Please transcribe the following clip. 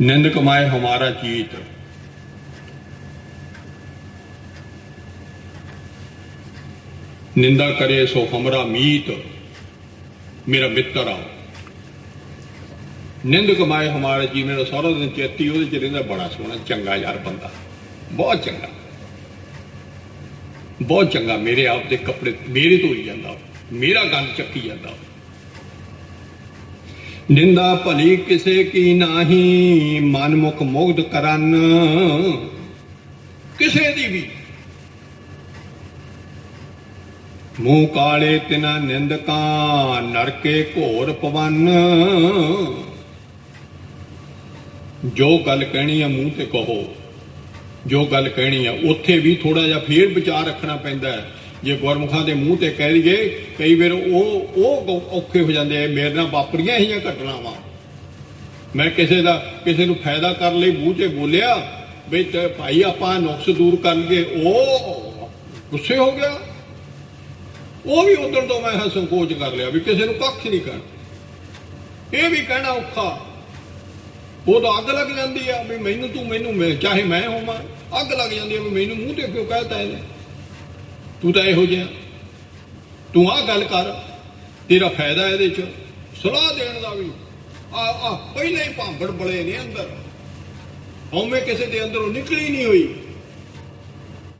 ਨਿੰਦ ਕਮਾਏ ਹਮਾਰਾ ਚੀਤ ਨਿੰਦਾ ਕਰੇ ਸੋ ਹਮਰਾ ਮੀਤ, ਮੇਰਾ ਮਿੱਤਰ ਆ ਨਿੰਦ ਕਮਾਏ ਹਮਾਰਾ ਜੀ, ਮੇਰਾ ਸਾਰਾ ਦਿਨ ਚੇਤੀ ਉਹਦੇ ਚ ਰਹਿੰਦਾ, ਬੜਾ ਸੋਹਣਾ, ਚੰਗਾ ਯਾਰ ਬੰਦਾ। ਬਹੁਤ ਚੰਗਾ। ਬਹੁਤ ਚੰਗਾ, ਮੇਰੇ ਆਪ ਦੇ ਕੱਪੜੇ, ਮੇਰੇ ਧੋਈ ਜਾਂਦਾ, ਮੇਰਾ ਗੰਦ ਚੱਕੀ ਜਾਂਦਾ। ਨਿੰਦਾ ਭਲੀ ਕਿਸੇ ਕੀ ਨਾਹੀ ਮਨ ਮੁਖ ਮੁਗਧ ਕਰਨ। ਕਿਸੇ ਦੀ ਵੀ। ਮੂੰਹ ਕਾਲੇ ਤਿਨਾ ਨਿੰਦਕਾਂ, ਨਰਕੇ ਘੋਰ ਪਵਨ। ਜੋ ਗੱਲ ਕਹਿਣੀ ਆ ਮੂੰਹ ਤੇ ਕਹੋ, ਜੋ ਗੱਲ ਕਹਿਣੀ ਆ, ਉੱਥੇ ਵੀ ਥੋੜਾ ਜਿਹਾ ਫੇਰ ਵਿਚਾਰ ਰੱਖਣਾ ਪੈਂਦਾ ਹੈ। ਜੇ ਗੁਰਮੁਖਾਂ ਦੇ ਮੂੰਹ ਤੇ ਕਹਿ ਲਈਏ ਕਈ ਵਾਰ ਉਹ ਉਹ ਔਖੇ ਹੋ ਜਾਂਦੇ ਆ, ਮੇਰੇ ਨਾਲ ਵਾਪਰੀਆਂ ਹੀ ਘਟਨਾਵਾਂ। ਮੈਂ ਕਿਸੇ ਦਾ ਕਿਸੇ ਨੂੰ ਫਾਇਦਾ ਕਰਨ ਲਈ ਮੂੰਹ ਤੇ ਬੋਲਿਆ, ਵੀ ਤੇ ਭਾਈ ਆਪਾਂ ਨੁਕਸ ਦੂਰ ਕਰ ਲਈਏ ਉਹ ਗੁੱਸੇ ਹੋ ਗਿਆ। ਉਹ ਵੀ ਉਦੋਂ ਤੋਂ ਮੈਂ ਸੰਕੋਚ ਕਰ ਲਿਆ ਵੀ ਕਿਸੇ ਨੂੰ ਕੱਖ ਨਹੀਂ ਕਰ ਇਹ ਵੀ ਕਹਿਣਾ ਔਖਾ। ਉਹ ਤਾਂ ਅੱਗ ਲੱਗ ਜਾਂਦੀ ਆ ਵੀ ਮੈਨੂੰ ਤੂੰ ਮੈਨੂੰ ਮੈਂ ਚਾਹੇ ਮੈਂ ਹੋਵਾਂ, ਅੱਗ ਲੱਗ ਜਾਂਦੀ ਆ ਵੀ ਮੈਨੂੰ ਮੂੰਹ ਤੇ ਕਿਉਂ ਕਹਿਤਾ ਇਹਨੇ? ਤੂੰ ਤਾਂ ਇਹੋ ਜਿਹਾ। ਤੂੰ ਆਹ ਗੱਲ ਕਰ, ਤੇਰਾ ਫਾਇਦਾ ਇਹਦੇ ਚ। ਸਲਾਹ ਦੇਣ ਦਾ ਵੀ। ਆ ਆ, ਪਹਿਲੇ ਹੀ ਭਾਂਬੜ ਬਲੇ ਨੇ ਅੰਦਰ। ਹਉਮੈ ਕਿਸੇ ਦੇ ਅੰਦਰੋਂ ਨਿਕਲੀ ਨਹੀਂ ਹੋਈ।